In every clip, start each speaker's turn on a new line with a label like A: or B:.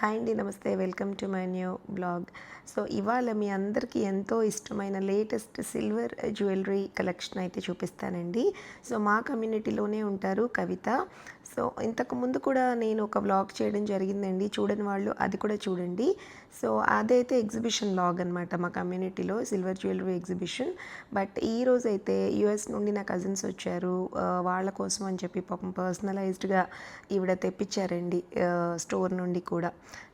A: Hi అండి నమస్తే. Welcome to my new blog. So ఇవాళ మీ అందరికీ ఎంతో ఇష్టమైన లేటెస్ట్ సిల్వర్ జ్యువెలరీ కలెక్షన్ అయితే చూపిస్తానండి. సో మా కమ్యూనిటీలోనే ఉంటారు కవిత. సో ఇంతకు ముందు కూడా నేను ఒక బ్లాగ్ చేయడం జరిగిందండి. చూడని వాళ్ళు అది కూడా చూడండి. సో అదైతే ఎగ్జిబిషన్ లాగ్ అనమాట మా కమ్యూనిటీలో సిల్వర్ జ్యువెలరీ ఎగ్జిబిషన్. బట్ ఈ రోజైతే యుఎస్ నుండి నా కజిన్స్ వచ్చారు. వాళ్ళ కోసం అని చెప్పి పాపం పర్సనలైజ్డ్గా ఈవిడ తెప్పించారండి స్టోర్ నుండి కూడా.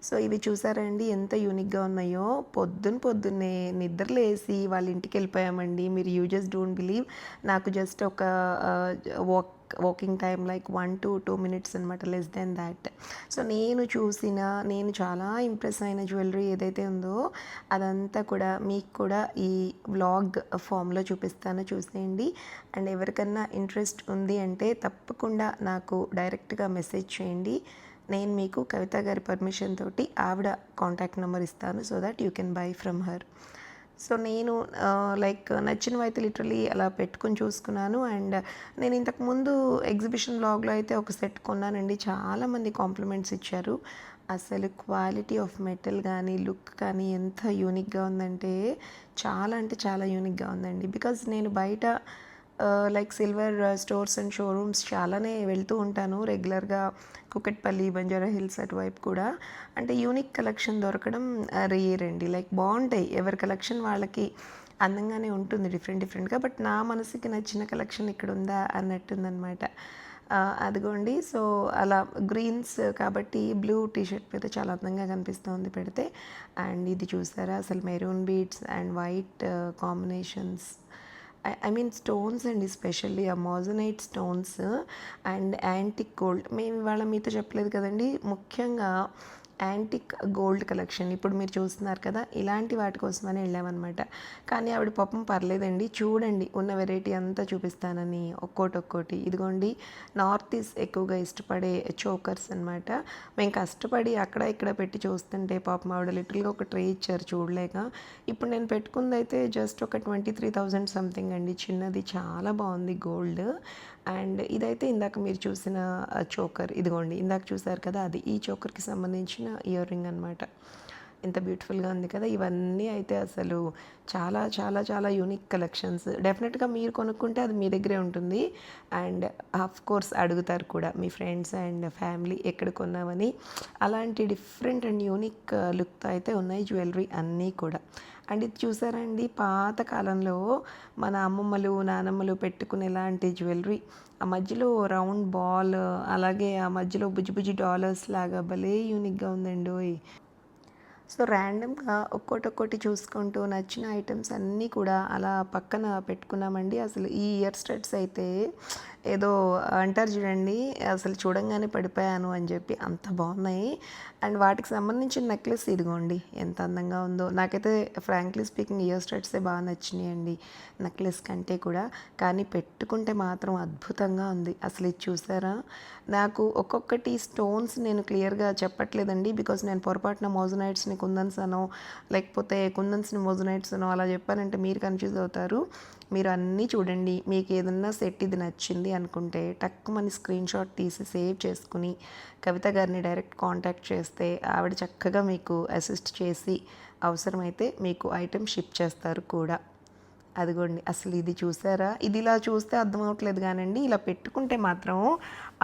A: సో ఇవి చూసారండి ఎంత యూనిక్గా ఉన్నాయో. పొద్దున్న పొద్దున్నే నిద్రలేసి వాళ్ళ ఇంటికి వెళ్ళిపోయామండి మీరు యూ జస్ట్ డోంట్ బిలీవ్. నాకు జస్ట్ ఒక walk walking time like one to two minutes అనమాట లెస్ దెన్ దాట్. సో నేను చూసిన నేను చాలా ఇంప్రెస్ అయిన జ్యువెలరీ ఏదైతే ఉందో అదంతా కూడా మీకు కూడా ఈ వ్లాగ్ ఫామ్లో చూపిస్తాను చూసేయండి. అండ్ ఎవరికన్నా ఇంట్రెస్ట్ ఉంది అంటే తప్పకుండా నాకు డైరెక్ట్గా మెసేజ్ చేయండి. నేను మీకు కవిత గారి పర్మిషన్ తోటి ఆవిడ కాంటాక్ట్ నెంబర్ ఇస్తాను so that you can buy from her. So నేను లైక్ నచ్చినవి అయితే లిటరలీ అలా పెట్టుకొని చూసుకున్నాను. అండ్ నేను ఇంతకు ముందు ఎగ్జిబిషన్ బ్లాగ్లో అయితే ఒక సెట్ కొన్నానండి. చాలామంది కాంప్లిమెంట్స్ ఇచ్చారు. అసలు క్వాలిటీ ఆఫ్ మెటల్ కానీ లుక్ కానీ ఎంత యూనిక్గా ఉందంటే చాలా అంటే చాలా యూనిక్గా ఉందండి. బికాజ్ నేను బయట like silver stores and showrooms చాలానే వెళ్తూ ఉంటాను. రెగ్యులర్గా కుకట్పల్లి బంజారా హిల్స్ అటువైపు కూడా. అంటే యూనిక్ కలెక్షన్ దొరకడం రేర్ అండి. లైక్ బాగుంటాయి. ఎవరి కలెక్షన్ వాళ్ళకి అందంగానే ఉంటుంది డిఫరెంట్ డిఫరెంట్గా బట్ నా మనసుకి నచ్చిన కలెక్షన్ ఇక్కడ ఉందా అన్నట్టుందనమాట అదిగోండి. సో అలా గ్రీన్స్ కాబట్టి బ్లూ టీషర్ట్ మీద చాలా అందంగా కనిపిస్తుంది పెడితే. అండ్ ఇది చూసారా? అసలు maroon beads and white combinations I mean stones అండి స్పెషల్లీ ఆ moissanite stones and antique gold మేము ఇవాళ మీతో చెప్పలేదు కదండి. ముఖ్యంగా యాంటిక్ గోల్డ్ కలెక్షన్. ఇప్పుడు మీరు చూస్తున్నారు కదా ఇలాంటి వాటి కోసమని వెళ్ళామన్నమాట. కానీ ఆవిడ పాపం పర్లేదండి. చూడండి ఉన్న వెరైటీ అంతా చూపిస్తానని ఒక్కోటి ఒక్కోటి ఇదిగోండి నార్త్ ఈస్ట్ ఎక్కువగా ఇష్టపడే చోకర్స్ అనమాట మేము కష్టపడి అక్కడ ఇక్కడ పెట్టి చూస్తుంటే పాపం ఆవిడ లిటిల్గా ఒక ట్రే ఇచ్చారు చూడలేక. ఇప్పుడు నేను పెట్టుకుంది అయితే జస్ట్ ఒక ట్వంటీ త్రీ థౌజండ్ సంథింగ్ అండి. చిన్నది చాలా బాగుంది గోల్డ్. అండ్ ఇదైతే ఇందాక మీరు చూసిన చోకర్. ఇదిగోండి ఇందాక చూసారు కదా అది ఈ చోకర్కి సంబంధించిన ఇయర్ రింగ్ అనమాట ఎంత బ్యూటిఫుల్గా ఉంది కదా. ఇవన్నీ అయితే అసలు చాలా చాలా చాలా యూనిక్ కలెక్షన్స్ డెఫినెట్గా మీరు కొనుక్కుంటే అది మీ దగ్గరే ఉంటుంది. అండ్ ఆఫ్ కోర్స్ అడుగుతారు కూడా మీ ఫ్రెండ్స్ అండ్ ఫ్యామిలీ ఎక్కడ కొన్నామని అలాంటి డిఫరెంట్ అండ్ యూనిక్ లుక్తో అయితే ఉన్నాయి జ్యువెలరీ అన్నీ కూడా. అండ్ ఇది చూసారండి పాత కాలంలో మన అమ్మమ్మలు నానమ్మలు పెట్టుకునేలాంటి జ్యువెలరీ. ఆ మధ్యలో రౌండ్ బాల్ అలాగే ఆ మధ్యలో బుజ్జి బుజ్జి డాలర్స్ లాగా భలే యూనిక్గా ఉందండి ఓయ్. సో ర్యాండమ్గా ఒక్కోటి ఒక్కోటి చూసుకుంటూ నచ్చిన ఐటమ్స్ అన్నీ కూడా అలా పక్కన పెట్టుకున్నామండి. అసలు ఈ ఇయర్ స్టడ్స్ అయితే ఏదో అంటారు చూడండి అసలు చూడంగానే పడిపోయాను అని చెప్పి అంత బాగున్నాయి. అండ్ వాటికి సంబంధించిన నెక్లెస్ ఇదిగోండి ఎంత అందంగా ఉందో. నాకైతే ఫ్రాంక్లీ స్పీకింగ్ ఇయర్ స్టడ్సే బాగా నచ్చినాయండి నెక్లెస్ కంటే కూడా. కానీ పెట్టుకుంటే మాత్రం అద్భుతంగా ఉంది. అసలు ఇది చూసారా? నాకు ఒక్కొక్కటి స్టోన్స్ నేను క్లియర్గా చెప్పట్లేదండి బికాజ్ నేను పొరపాటున మోజనైట్స్ని కుందన్స్ అనో లేకపోతే కుందన్స్ని మోజనైట్స్ అనో అలా చెప్పానంటే మీరు కన్ఫ్యూజ్ అవుతారు. మీరు అన్నీ చూడండి మీకు ఏదన్నా సెట్ ఇది నచ్చింది అనుకుంటే టక్ మన స్క్రీన్ షాట్ తీసి సేవ్ చేసుకుని కవిత గారిని డైరెక్ట్ కాంటాక్ట్ చేస్తే ఆవిడ చక్కగా మీకు అసిస్ట్ చేసి అవసరమైతే మీకు ఐటెం షిప్ చేస్తారు కూడా. అదిగోండి అసలు ఇది చూసారా? ఇది ఇలా చూస్తే అర్థమవట్లేదు కానండి ఇలా పెట్టుకుంటే మాత్రం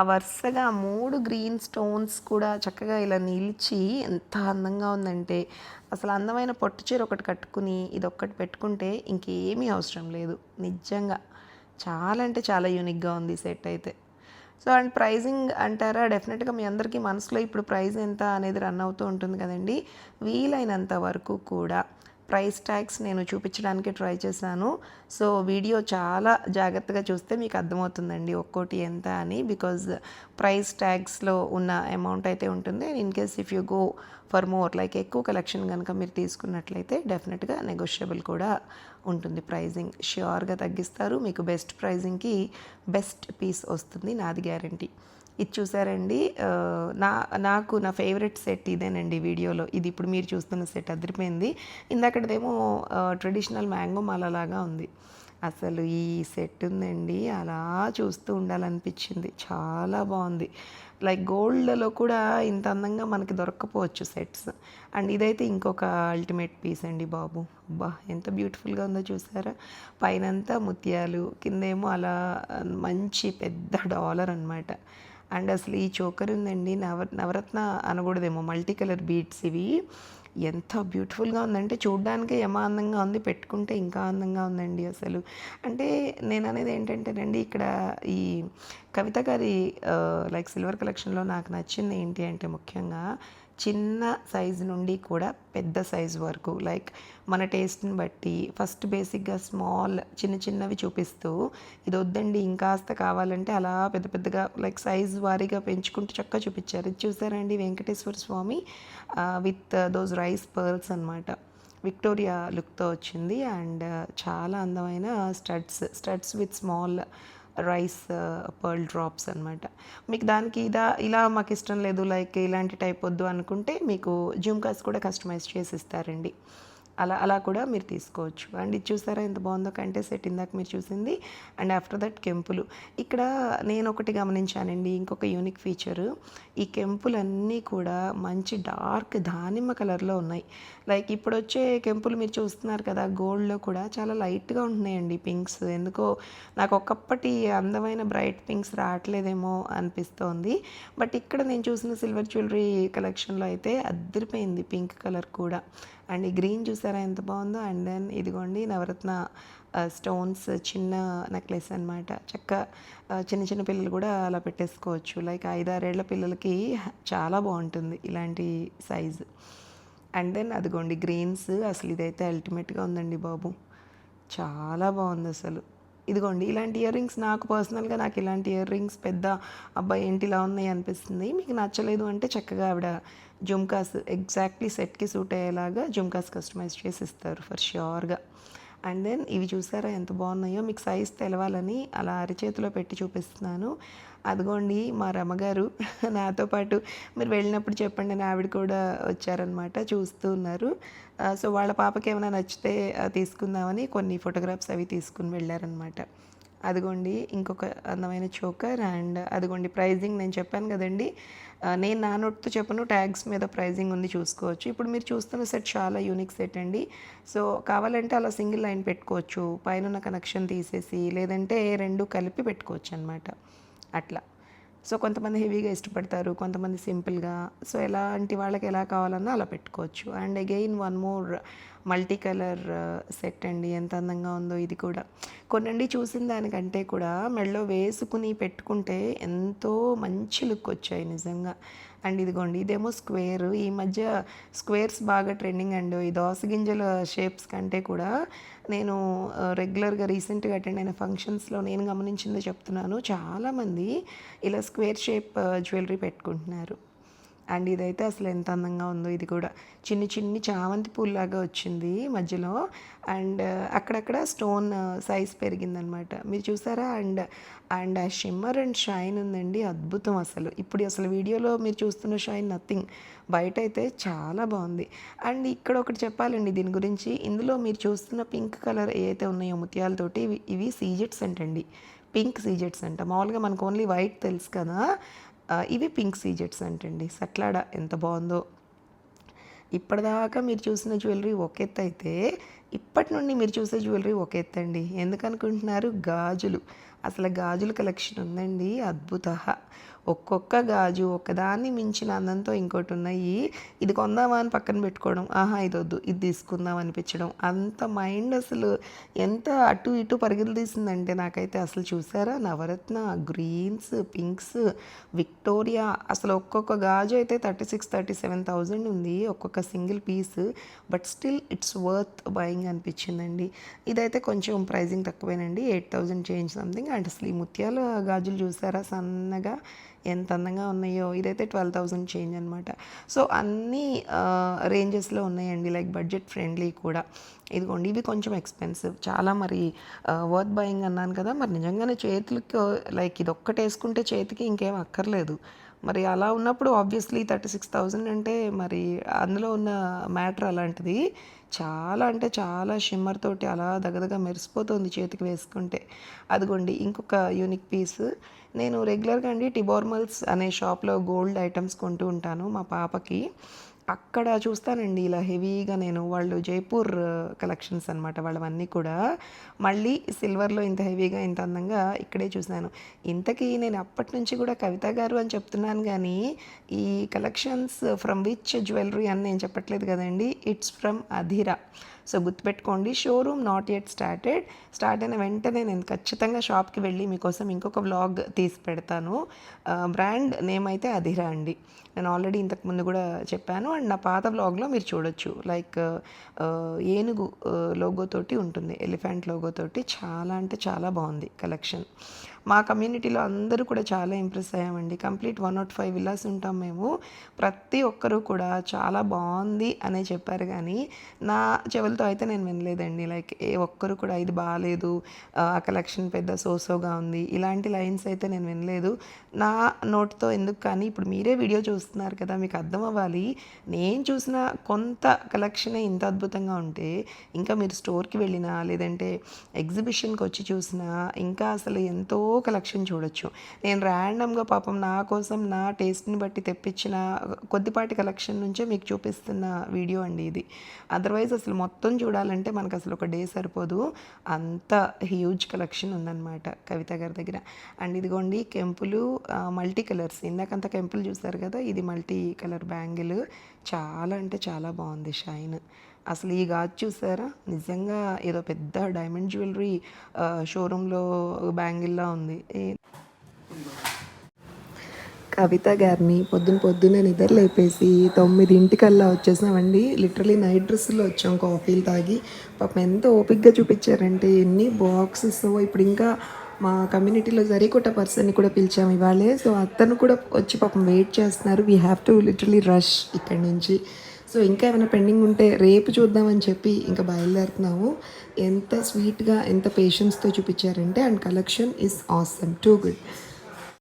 A: ఆ వరుసగా మూడు గ్రీన్ స్టోన్స్ కూడా చక్కగా ఇలా నిలిచి ఎంత అందంగా ఉందంటే అసలు అందమైన పొట్టు చీర ఒకటి కట్టుకుని ఇది ఒక్కటి పెట్టుకుంటే ఇంకేమీ అవసరం లేదు. నిజంగా చాలా అంటే చాలా యూనిక్గా ఉంది సెట్ అయితే. సో అండ్ ప్రైజింగ్ అంటారా? డెఫినెట్గా మీ అందరికీ మనసులో ఇప్పుడు ప్రైజ్ ఎంత అనేది రన్ అవుతూ ఉంటుంది కదండి. వీలైనంత వరకు కూడా ప్రైస్ ట్యాగ్స్ నేను చూపించడానికి ట్రై చేశాను. సో వీడియో చాలా జాగ్రత్తగా చూస్తే మీకు అర్థమవుతుందండి ఒక్కోటి ఎంత అని. బికాజ్ ప్రైస్ ట్యాగ్స్లో ఉన్న అమౌంట్ అయితే ఉంటుంది. In case if you go for more like ఎక్కువ కలెక్షన్ కనుక మీరు తీసుకున్నట్లయితే డెఫినెట్గా నెగోషియబుల్ కూడా ఉంటుంది ప్రైజింగ్ ష్యూర్గా తగ్గిస్తారు. మీకు బెస్ట్ ప్రైజింగ్కి బెస్ట్ పీస్ వస్తుంది. నాది గ్యారంటీ ఇది చూసారండి నా నాకు నా ఫేవరెట్ సెట్ ఇదేనండి వీడియోలో ఇది ఇప్పుడు మీరు చూస్తున్న సెట్ అదిరిపోయింది ఇందాకటిదేమో ట్రెడిషనల్ మ్యాంగో మాలలాగా ఉంది అసలు ఈ సెట్ ఉందండి అలా చూస్తూ ఉండాలనిపించింది చాలా బాగుంది లైక్ గోల్డ్‌లో కూడా ఇంత అందంగా మనకి దొరకపోవచ్చు సెట్స్. అండ్ ఇదైతే ఇంకొక అల్టిమేట్ పీస్ అండి బాబు. అబ్బా! ఎంత బ్యూటిఫుల్‌గా ఉందో చూసారా? పైనంతా ముత్యాలు, కిందేమో అలా మంచి పెద్ద డాలర్ అనమాట. అండ్ అసలు ఈ చోకర్ ఉందండి నవ నవరత్న అనకూడదేమో మల్టీ కలర్ బీట్స్ ఇవి. ఎంత బ్యూటిఫుల్‌గా ఉందంటే చూడడానికే యమ అందంగా ఉంది. పెట్టుకుంటే ఇంకా అందంగా ఉందండి అసలు. అంటే నేను అనేది ఏంటంటేనండి ఇక్కడ ఈ కవిత గారి లైక్ సిల్వర్ కలెక్షన్‌లో నాకు నచ్చింది ఏంటి అంటే ముఖ్యంగా చిన్న సైజు నుండి కూడా పెద్ద సైజు వరకు లైక్ మన టేస్ట్‌ని బట్టి ఫస్ట్ బేసిక్‌గా స్మాల్ చిన్న చిన్నవి చూపిస్తూ ఇది వద్దండి ఇంకాస్త కావాలంటే అలా పెద్ద పెద్దగా లైక్ సైజు వారీగా పెంచుకుంటూ చక్కగా చూపించారు ఇది చూసారండి Venkateswara Swamy with those rice pearls అనమాట. విక్టోరియా లుక్‌తో వచ్చింది. అండ్ చాలా అందమైన studs, studs with small rice pearl drops అనమాట. మీకు దానికి ఇదా ఇలా మాకు ఇష్టం లేదు లైక్ ఇలాంటి టైప్ వద్దు అనుకుంటే మీకు జుమ్కాస్ కూడా కస్టమైజ్ చేసి ఇస్తారండి. అలా అలా కూడా మీరు తీసుకోవచ్చు. అండ్ ఇది చూసారా ఎంత బాగుందో కంటే సెట్ ఇందాక మీరు చూసింది. అండ్ ఆఫ్టర్ దట్ కెంపులు. ఇక్కడ నేనొకటి గమనించానండి ఇంకొక యూనిక్ ఫీచరు. ఈ కెంపులన్నీ కూడా మంచి డార్క్ దానిమ్మ కలర్‌లో ఉన్నాయి. లైక్ ఇప్పుడు వచ్చే కెంపులు మీరు చూస్తున్నారు కదా! గోల్డ్‌లో కూడా చాలా లైట్‌గా ఉంటున్నాయండి పింక్స్. ఎందుకో నాకు ఒకప్పటి అందమైన బ్రైట్ పింక్స్ రావట్లేదేమో అనిపిస్తోంది. బట్ ఇక్కడ నేను చూసిన సిల్వర్ జ్యువెలరీ కలెక్షన్‌లో అయితే అద్దరిపోయింది పింక్ కలర్ కూడా. అండ్ ఈ గ్రీన్ చూసారా ఎంత బాగుందో అండ్ దెన్ ఇదిగోండి నవరత్న స్టోన్స్ చిన్న నెక్లెస్ అనమాట. చక్కగా చిన్న చిన్న పిల్లలు కూడా అలా పెట్టేసుకోవచ్చు. లైక్ ఐదారేళ్ళ పిల్లలకి చాలా బాగుంటుంది ఇలాంటి సైజు. అండ్ దెన్ అదిగోండి గ్రీన్స్ అసలు ఇదైతే అల్టిమేట్‌గా ఉందండి బాబు. చాలా బాగుంది అసలు ఇదిగోండి ఇలాంటి ఇయర్ రింగ్స్ నాకు పర్సనల్‌గా నాకు ఇలాంటి ఇయర్ రింగ్స్ పెద్ద అబ్బాయి ఏంటి ఇలా ఉన్నాయి అనిపిస్తుంది. మీకు నచ్చలేదు అంటే చక్కగా ఆవిడ జుమ్కాస్ ఎగ్జాక్ట్‌లీ సెట్‌కి సూట్ అయ్యేలాగా జుమ్కాస్ కస్టమైజ్ చేసి ఇస్తారు ఫర్ ష్యూర్‌గా. అండ్ దెన్ ఇవి చూసారా ఎంత బాగున్నాయో మీకు సైజ్ తెలవాలని అలా అరిచేతిలో పెట్టి చూపిస్తున్నాను. అదిగోండి మా రమ్మగారు నాతో పాటు మీరు వెళ్ళినప్పుడు చెప్పండి అని ఆవిడ కూడా వచ్చారనమాట. చూస్తూ ఉన్నారు. సో వాళ్ళ పాపకి ఏమైనా నచ్చితే తీసుకుందామని కొన్ని ఫోటోగ్రాఫ్స్ అవి తీసుకుని వెళ్ళారనమాట అదిగోండి ఇంకొక అందమైన చోకర్ అండ్ అదిగోండి ప్రైజింగ్ నేను చెప్పాను కదండీ! నేను నా నోట్తో చెప్పను ట్యాగ్స్ మీద ప్రైజింగ్ ఉంది చూసుకోవచ్చు. ఇప్పుడు మీరు చూస్తున్న సెట్ చాలా యూనిక్ సెట్ అండి. సో కావాలంటే అలా సింగిల్ లైన్ పెట్టుకోవచ్చు. పైన కనెక్షన్ తీసేసి లేదంటే రెండు కలిపి పెట్టుకోవచ్చనమాట. అట్లా. సో కొంతమంది హెవీగా ఇష్టపడతారు. కొంతమంది సింపుల్‌గా. సో ఎలాంటి వాళ్ళకి ఎలా కావాలన్నా అలా పెట్టుకోవచ్చు. And again one more multi colour set అండి. ఎంత అందంగా ఉందో ఇది కూడా. కొన్నండి చూసిన దానికంటే కూడా మెడలో వేసుకుని పెట్టుకుంటే ఎంతో మంచి లుక్ వచ్చాయి నిజంగా. అండ్ ఇదిగోండి ఇదేమో స్క్వేర్. ఈ మధ్య స్క్వేర్స్ బాగా ట్రెండింగ్ అండ్ ఈ దోస గింజల షేప్స్ కంటే కూడా నేను రెగ్యులర్‌గా రీసెంట్‌గా అటెండ్ అయిన ఫంక్షన్స్‌లో నేను గమనించిందో చెప్తున్నాను. చాలామంది ఇలా స్క్వేర్ షేప్ జ్యువెలరీ పెట్టుకుంటున్నారు. అండ్ ఇదైతే అసలు ఎంత అందంగా ఉందో ఇది కూడా. చిన్ని చిన్ని చామంతి పూల్లాగా వచ్చింది మధ్యలో. అండ్ uh, అక్కడక్కడ స్టోన్ uh, సైజ్ పెరిగిందనమాట. మీరు చూసారా? అండ్ అండ్ ఆ షిమ్మర్ అండ్ షైన్ ఉందండి అద్భుతం అసలు. ఇప్పుడు అసలు వీడియోలో మీరు చూస్తున్న షైన్ నథింగ్. బయటైతే చాలా బాగుంది అండ్ ఇక్కడ ఒకటి చెప్పాలండి దీని గురించి. ఇందులో మీరు చూస్తున్న పింక్ కలర్ ఏదైతే ఉన్నాయో ముత్యాలతోటి ఇవి ఇవి సీజెట్స్ అంటండి. పింక్ సీజెట్స్ అంట. మామూలుగా మనకు ఓన్లీ వైట్ తెలుసు కదా! ఇవి పింక్ సీజెట్స్ అంటండి. సట్లాడ ఎంత బాగుందో ఇప్పటిదాకా మీరు చూసిన జ్యువెలరీ ఒక ఎత్తయితే ఇప్పటి నుండి మీరు చూసే జ్యువెలరీ ఒక అండి ఎందుకనుకుంటున్నారు? గాజులు. అసలు గాజుల కలెక్షన్ ఉందండి అద్భుత ఒక్కొక్క గాజు ఒకదాన్ని మించిన అందంతో ఇంకోటున్నాయి. ఇది కొందామా అని పక్కన పెట్టుకోవడం. ఆహా! ఇది వద్దు ఇది తీసుకుందాం అనిపించడం. అంత మైండ్ అసలు ఎంత అటు ఇటు పరుగులు తీసిందంటే నాకైతే అసలు చూసారా? నవరత్న, గ్రీన్స్, పింక్స్, విక్టోరియా అసలు ఒక్కొక్క గాజు అయితే 36, 37,000 ఉంది. ఒక్కొక్క single piece. But still it's worth buying అనిపించిందండి. ఇదైతే కొంచెం ప్రైజింగ్ తక్కువేనండి. 8,000 చేంజ్ సంథింగ్. అండ్ అసలు ఈ ముత్యాల గాజులు చూసారా? సన్నగా ఎంత అందంగా ఉన్నాయో! ఇదైతే 12,000 చేంజ్ అనమాట. సో అన్నీ రేంజెస్‌లో ఉన్నాయండి. లైక్ బడ్జెట్ ఫ్రెండ్లీ కూడా. ఇదిగోండి ఇవి కొంచెం ఎక్స్‌పెన్సివ్. చాలా మరి వర్త్ బయింగ్ అన్నాను కదా! మరి నిజంగానే చేతులకి లైక్ ఇది ఒక్కటే వేసుకుంటే చేతికి ఇంకేం అక్కర్లేదు. మరి అలా ఉన్నప్పుడు ఆబ్వియస్లీ థర్టీ సిక్స్ థౌజండ్ అంటే మరి అందులో ఉన్న మ్యాటర్ అలాంటిది. చాలా అంటే చాలా షిమ్మర్ తోటి అలా దగదగ మెరిసిపోతుంది చేతికి వేసుకుంటే. అదిగోండి ఇంకొక యూనిక్ పీస్ నేను రెగ్యులర్గా అండి టిబోర్మల్స్ అనే షాప్లో గోల్డ్ ఐటమ్స్ కొంటూ ఉంటాను మా పాపకి. అక్కడ చూస్తానండి ఇలా హెవీగా నేను వాళ్ళు జైపూర్ కలెక్షన్స్ అనమాట వాళ్ళవన్నీ కూడా. మళ్ళీ సిల్వర్లో ఇంత హెవీగా ఇంత అందంగా ఇక్కడే చూశాను. ఇంతకీ నేను అప్పటి నుంచి కూడా కవిత గారు అని చెప్తున్నాను కానీ ఈ కలెక్షన్స్ ఫ్రమ్ విచ్ జ్యువెలరీ అని నేను చెప్పట్లేదు కదండి ఇట్స్ ఫ్రమ్ అధిరా. సో గుర్తుపెట్టుకోండి showroom not yet started. Start అయిన వెంటనే నేను ఖచ్చితంగా షాప్కి వెళ్ళి మీకోసం ఇంకొక వ్లాగ్ తీసి పెడతాను. బ్రాండ్ నేమ్ అయితే అధిరా అండి. నేను ఆల్రెడీ ఇంతకు ముందు కూడా చెప్పాను. అండ్ నా పాత వ్లాగ్లో మీరు చూడొచ్చు. లైక్ ఏనుగు లోగో తోటి ఉంటుంది. ఎలిఫెంట్ లోగోతోటి చాలా అంటే చాలా బాగుంది కలెక్షన్ మా కమ్యూనిటీలో అందరూ కూడా చాలా impress అయ్యామండి. Complete one nought five villas ఉంటాం మేము. ప్రతి ఒక్కరూ కూడా చాలా బాగుంది అనే చెప్పారు కానీ నా చెవులతో అయితే నేను వినలేదండి. లైక్ ఏ ఒక్కరు కూడా ఇది బాగాలేదు ఆ కలెక్షన్ పెద్ద సోసోగా ఉంది. ఇలాంటి లైన్స్ అయితే నేను వినలేదు. నా నోట్తో ఎందుకు కానీ ఇప్పుడు మీరే వీడియో చూస్తున్నారు కదా మీకు అర్థం అవ్వాలి. నేను చూసిన కొంత కలెక్షనే ఇంత అద్భుతంగా ఉంటే ఇంకా మీరు స్టోర్కి వెళ్ళినా లేదంటే ఎగ్జిబిషన్కి వచ్చి చూసినా ఇంకా అసలు ఎంతో కలెక్షన్ చూడొచ్చు. నేను ర్యాండమ్గా పాపం నా కోసం నా టేస్ట్ని బట్టి తెప్పించిన కొద్దిపాటి కలెక్షన్ నుంచే మీకు చూపిస్తున్న వీడియో అండి ఇది. అదర్వైజ్ అసలు మొత్తం చూడాలంటే మనకు అసలు ఒక డే సరిపోదు. అంత హ్యూజ్ కలెక్షన్ ఉందన్నమాట కవిత గారి దగ్గర. అండ్ ఇదిగోండి కెంపులు మల్టీ కలర్స్ ఇందాకంత కెంపులు చూస్తారు కదా ఇది మల్టీ కలర్ బ్యాంగిల్. చాలా అంటే చాలా బాగుంది షైన్ అసలు ఈ గాజు చూసారా? నిజంగా ఏదో పెద్ద డైమండ్ జ్యువెలరీ షోరూంలో బ్యాంగిల్లా ఉంది. ఏ- కవిత గారిని పొద్దున పొద్దున్న నిద్ర లేపేసి తొమ్మిదింటికల్లా వచ్చేసామండి. లిటరలీ నైట్ డ్రెస్సులో వచ్చాం కాఫీలు తాగి. పాపం ఎంత ఓపిక్గా చూపించారంటే ఎన్ని బాక్సెస్. ఇప్పుడు ఇంకా మా కమ్యూనిటీలో జరికొట్ట పర్సన్ని కూడా పిలిచాము ఇవాళే. సో అతను కూడా వచ్చి పాపం వెయిట్ చేస్తున్నారు. We have to literally rush ఇక్కడి నుంచి. సో ఇంకా ఏమైనా పెండింగ్ ఉంటే రేపు చూద్దామని చెప్పి ఇంకా బయలుదేరుతున్నాము. ఎంత స్వీట్గా ఎంత పేషెన్స్తో చూపించారంటే and collection is awesome too good